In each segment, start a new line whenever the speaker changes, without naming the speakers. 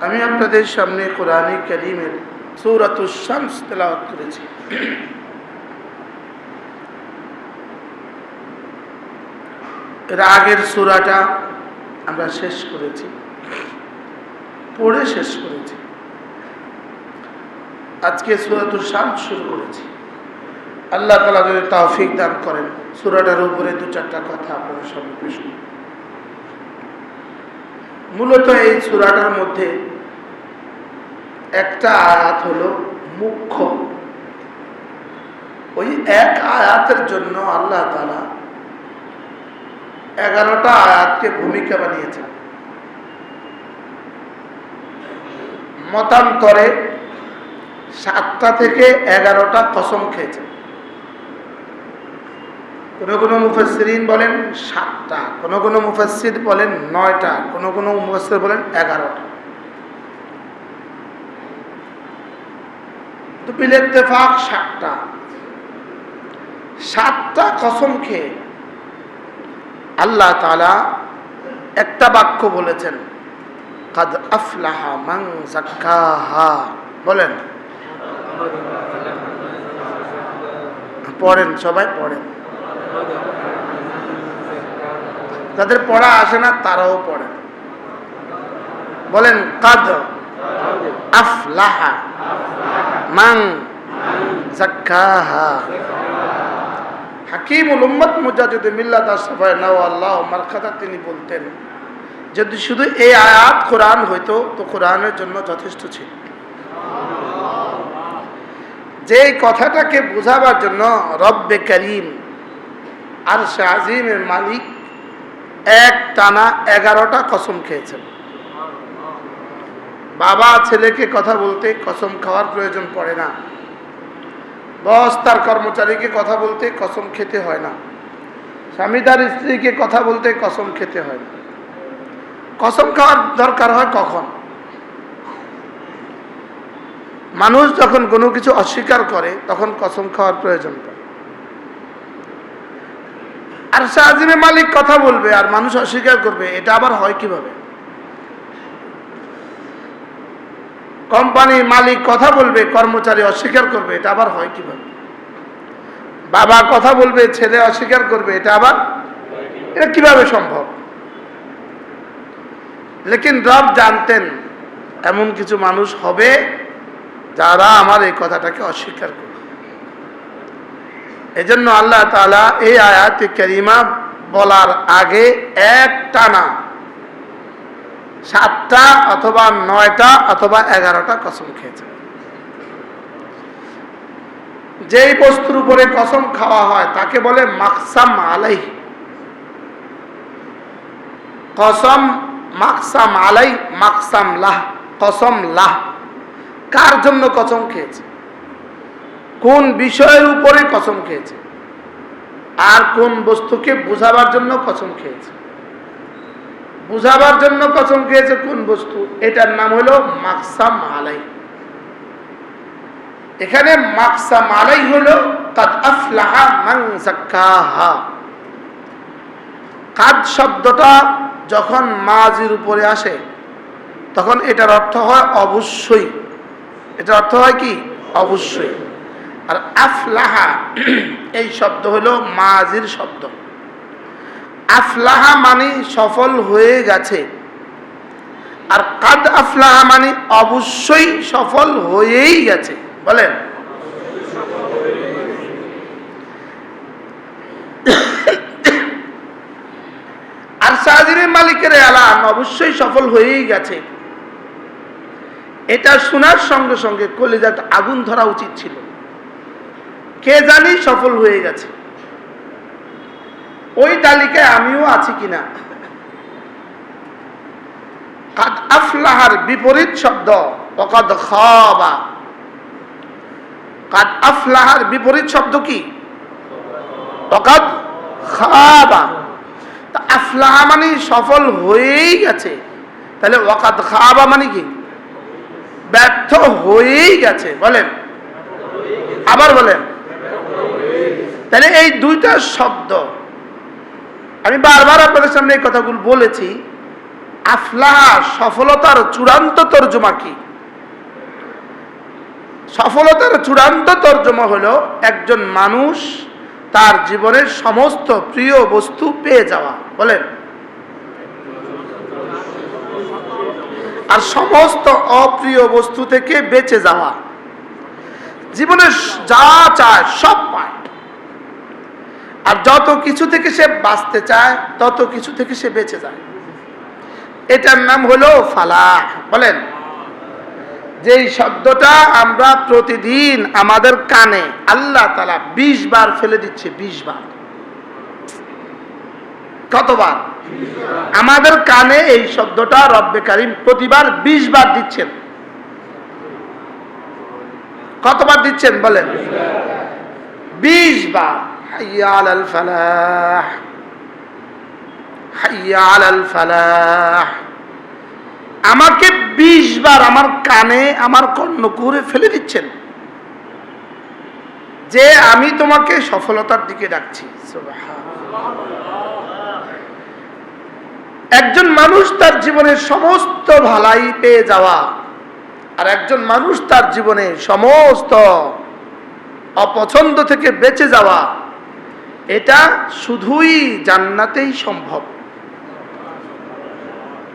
আমি আপনাদের সামনে কোরআনে করিমের সৌরাতুল শামস তেলাওয়াত করেছি। এর আগের সুরাটা আমরা শেষ করেছি। পড়ে শেষ করেছি। আজকে সুরাতুল শামস শুরু করেছি। আল্লাহ তালা যদি তাওফিক দান করেন, সুরাটার উপরে দু চারটা কথা সামনে পেশ করব। মূলত এই সুরাটার মধ্যে একটা আয়াত হলো মুখ্য। ওই এক আয়াতের জন্য আল্লাহ তালা এগারোটা আয়াতকে ভূমিকা বানিয়েছেন। মতান্তরে সাতটা থেকে এগারোটা কসম খেয়েছে কোন কোন মুফাসসিরিন বলেন সাতটা, কোন কোন মুফাসসির বলেন নয়টা, কোন কোন মুফাসসির বলেন এগারোটা। তো বিলেত্তেফাক সাতটা। সাতটা কসম খেয়ে আল্লাহ তাআলা একটা বাক্য বলেছেন, কাদ আফলাহা মান জাক্কাহা বলেন? পড়েন, সবাই পড়েন। যাদের পড়া আসে না, তারাও পড়ে। বলেন, কাদ আফলাহা মান জাক্কাহা। হাকিমুল উম্মত মুজাহিদ মিল্লাত নাও আল্লাহ তিনি বলতেন, যদি শুধু এই আয়াত কোরআন হইতো, তো কোরআনের জন্য যথেষ্ট ছিল। যে কথাটাকে বোঝাবার জন্য রব্বে করিম আর আজিমের মালিক এক টানা এগারোটা কসম খেয়েছেন। বাবা ছেলেকে কথা বলতে কসম খাওয়ার প্রয়োজন পড়ে না। বস তার কর্মচারীকে কথা বলতে কসম খেতে হয় না। স্বামী তার স্ত্রীকে কথা বলতে কসম খেতে হয় না। কসম খাওয়ার দরকার হয় কখন? মানুষ যখন কোনো কিছু অস্বীকার করে, তখন কসম খাওয়ার প্রয়োজন পড়ে। আর শাহজিমে মালিক কথা বলবে আর মানুষ অস্বীকার করবে, এটা আবার হয় কীভাবে? কোম্পানির মালিক কথা বলবে, কর্মচারী অস্বীকার করবে, এটা আবার হয় কীভাবে? বাবা কথা বলবে, ছেলে অস্বীকার করবে, এটা আবার এটা কীভাবে সম্ভব? লেকিন রব জানতেন এমন কিছু মানুষ হবে যারা আমার এই কথাটাকে অস্বীকার করবে। এজন্য আল্লাহ তালা এই আয়াত করিমা বলার আগে এক টানা সাতটা অথবা নয়টা অথবা এগারোটা কসম খেয়েছেন। যেই বস্তুর উপরে কসম খাওয়া হয় তাকে বলে মাকসাম আলাই কসম মাকসাম আলাই মাকসাম লাহ, কসম লাহ। কার জন্য কসম খেয়েছে কোন বিষয়ের উপরে কসম খেয়েছে? আর কোন বস্তুকে বোঝাবার জন্য কসম খেয়েছে? বুঝাবার জন্য কসম খেয়েছে কোন বস্তু? এটার নাম হলো মাকসাম আলাই এখানে মাকসাম আলাই হলো কাদ শব্দটা যখন মাজির উপরে আসে, তখন এটার অর্থ হয় অবশ্যই। এটার অর্থ হয় কি? অবশ্যই। আর আফলাহা, এই শব্দ হলো মাজির শব্দ। আফলাহা মানে সফল হয়ে গেছে। আর কাদ আফলাহা মানে অবশ্যই সফল হয়েই গেছে। বলেন। আর সাহাজিরের মালিকের এলান অবশ্যই সফল হয়েই গেছে। এটা শোনার সঙ্গে সঙ্গে কলিজাটা আগুন ধরা উচিত ছিল। কে জানি সফল হয়ে গেছে। ওই তালিকায় আমিও আছি কিনা। আফলাহার বিপরীত শব্দ অকাদ খাবা। কাদ আফলাহার বিপরীত শব্দ কি? অকাদ খাবা। আফলাহা মানে সফল হয়েই গেছে। তাহলে ওয়াকাদ খাবা মানে কি? ব্যর্থ হয়েই গেছে, বলেন। আবার বলেন। তাহলে এই দুইটা শব্দ, আমি বারবার আপনাদের সামনে এই কথাগুলো বলেছি, আফলাহা, সফলতার চূড়ান্ত তর্জমা কি? সফলতার চূড়ান্ত তর্জমা হলো একজন মানুষ তার জীবনের সমস্ত প্রিয় বস্তু পেয়ে যাওয়া, বলেন। আর সমস্ত অপ্রিয় বস্তু থেকে বেঁচে যাওয়া। জীবনে যা চায় সব পায়। আর যত কিছু থেকে সে বাঁচতে চায়, তত কিছু থেকে সে বেঁচে যায়। এটার নাম হলো ফালাহ। বলেন, যেই শব্দটা আমরা প্রতিদিন আমাদের কানে আল্লাহ তালা বিশ বার ফেলে দিচ্ছে, বিশ বার। কতবার? আমাদের কানে এই শব্দটা রব্বে কারিম প্রতিবার বিশ বার দিচ্ছেন। কতবার দিচ্ছেন বলেন? বিশ বার। আমাকে বিশ বার আমার কানে, আমার কর্ণকুরে ফেলে দিচ্ছেন। যে আমি তোমাকে সফলতার দিকে ডাকছি। একজন মানুষ তার জীবনের সমস্ত ভালাই পেয়ে যাওয়া আর একজন মানুষ তার জীবনে সমস্ত অপছন্দ থেকে বেঁচে যাওয়া এটা শুধুই জান্নাতেই সম্ভব।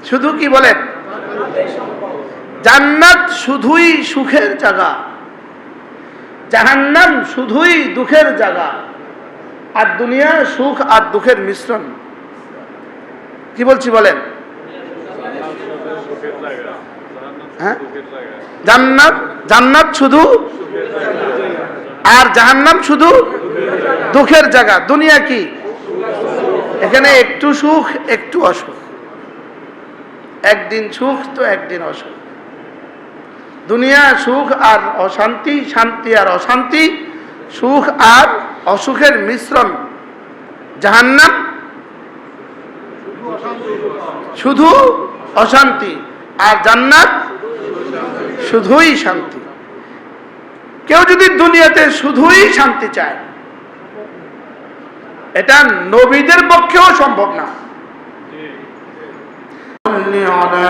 শুধু কি বলেন? জান্নাত শুধুই সুখের জায়গা। জাহান্নাম শুধুই দুঃখের জায়গা। আর দুনিয়া সুখ আর দুঃখের মিশ্রণ। কি বলছি বলেন? হ্যাঁ? জান্নাত জান্নাত শুধু আর জাহান্নাম শুধু দুঃখের জায়গা, দুনিয়া কি? এখানে একটু সুখ, একটু অসুখ। একদিন সুখ তো একদিন অসুখ। দুনিয়া সুখ আর অশান্তি, শান্তি আর অশান্তি, সুখ আর অসুখের মিশ্রণ। জাহান্নাম শুধু অশান্তি আর জান্নাত শুধুই শান্তি। কেউ যদি দুনিয়াতে শুধুই শান্তি চায় এটা নবীদের পক্ষেও সম্ভব না صل على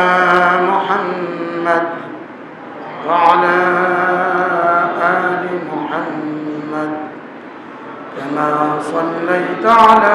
محمد وعلى آل محمد كما صليت على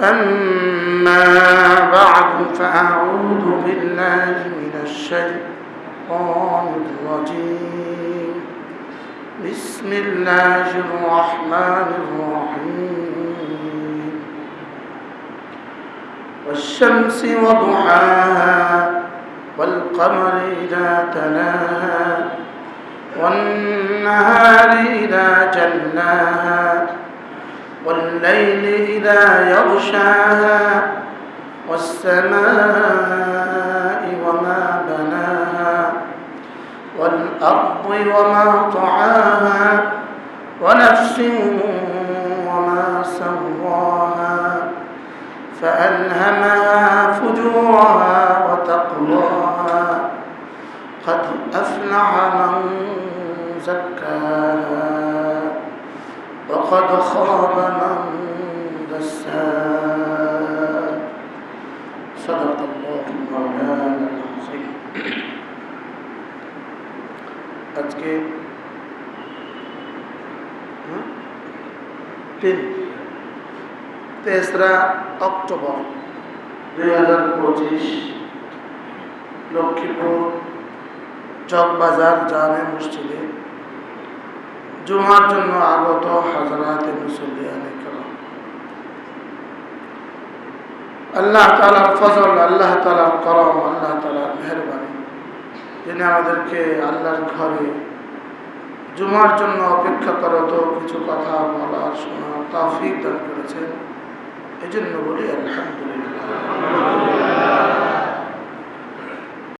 أما بعد فأعوذ بالله من الشيطان الرجيم. بسم الله الرحمن الرحيم. والشمس وضحاها والقمر إذا تلاها والنهار إذا جلاها والليل إذا يغشاها والسماء وما بناها والأرض وما طعاها ونفس وما سواها فألهمها فجورها وتقواها قد أفلح من زكاها وقد خاب من دساها صدق الله مولانا العظيم আজকে হ্যাঁ? তিন তেসরা অক্টোবর দুই হাজার পঁচিশ লক্ষ্মীপুর চকবাজার জামে মসজিদে জুমার জন্য আগত হাজারাতে আল্লাহ তালার ফজল, আল্লাহ তালার করম, আল্লাহ তালার মেহরবানি। যিনি আমাদেরকে আল্লাহর ঘরে জুমার জন্য অপেক্ষা করত, কিছু কথা বলার শোনা তাফিক দান করেছেন। এজন্য বলি আলহামদুলিল্লাহ।